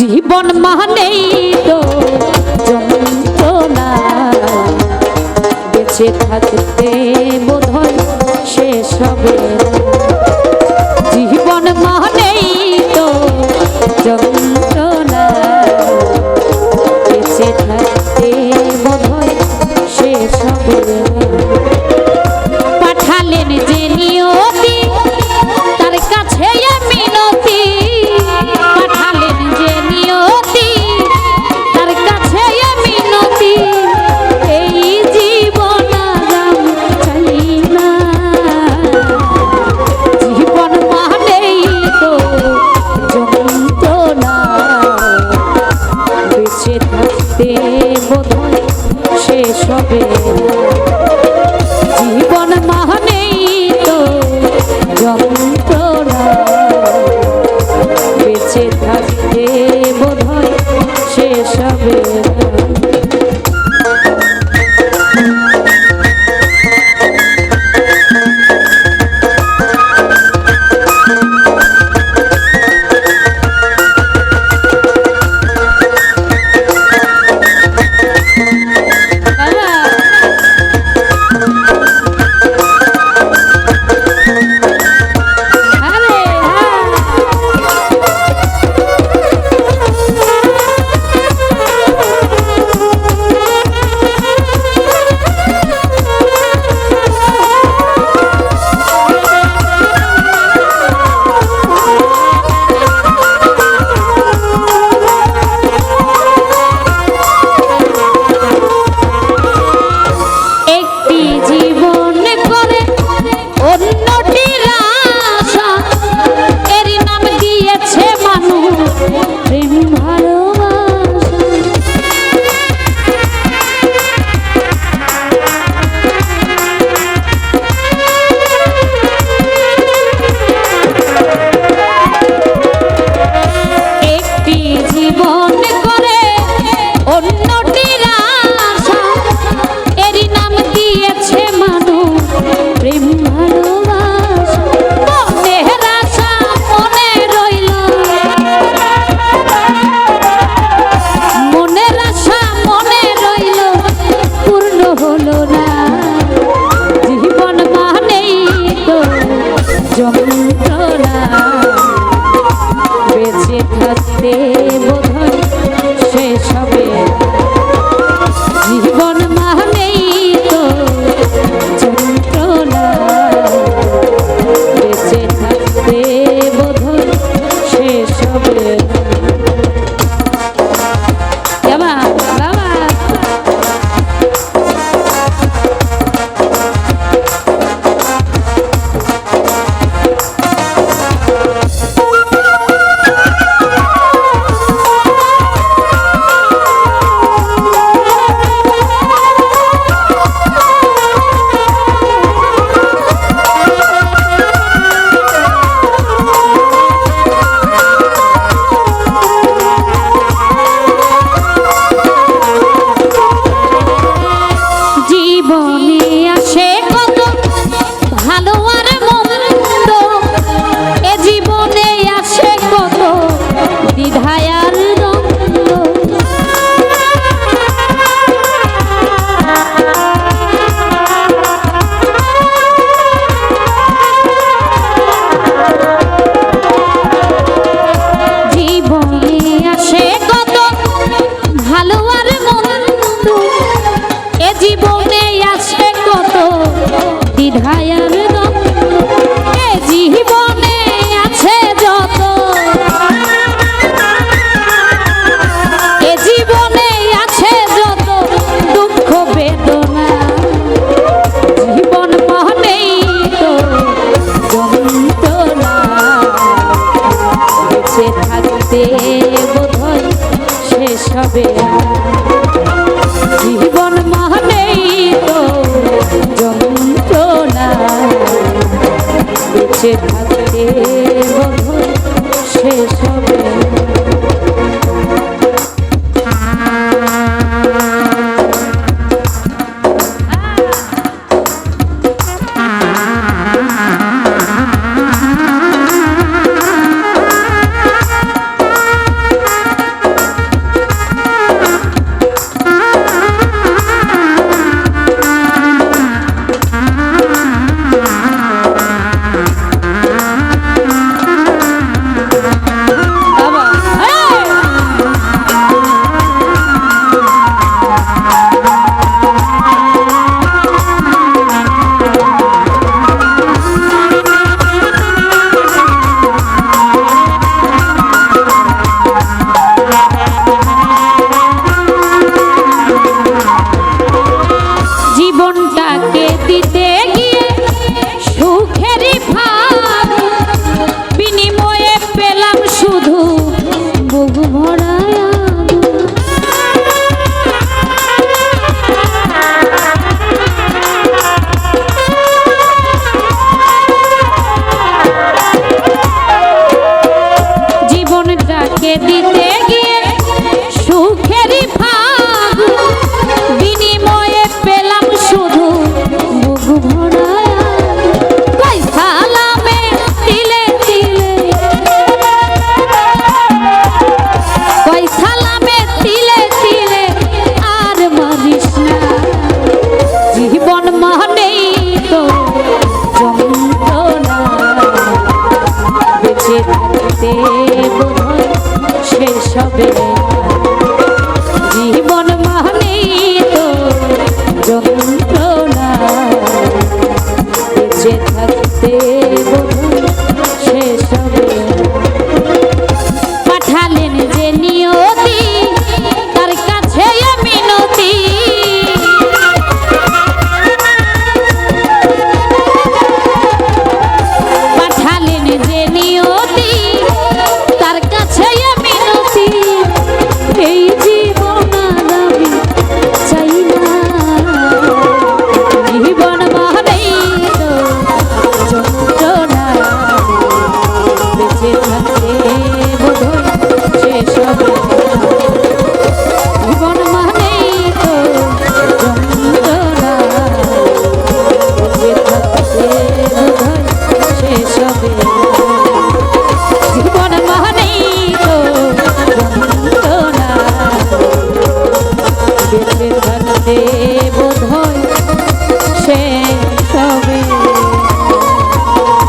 জীবন মানেই তো যন্ত্রণা। বেঁচে থাকতে বোধহয় বেঁচে থাকতে দিতে গিয়ে বিনিময়ে পেলাম শুধু বুক ভরা। সালামে আর মারিস জীবন মহনেই তো যন্ত্রণা। সবে জীবন মানে তো যন্ত্রণা বেঁচে থাকতে শেষ হবে পাঠালেন যে নিয়তি, তার কাছে আমি নতি।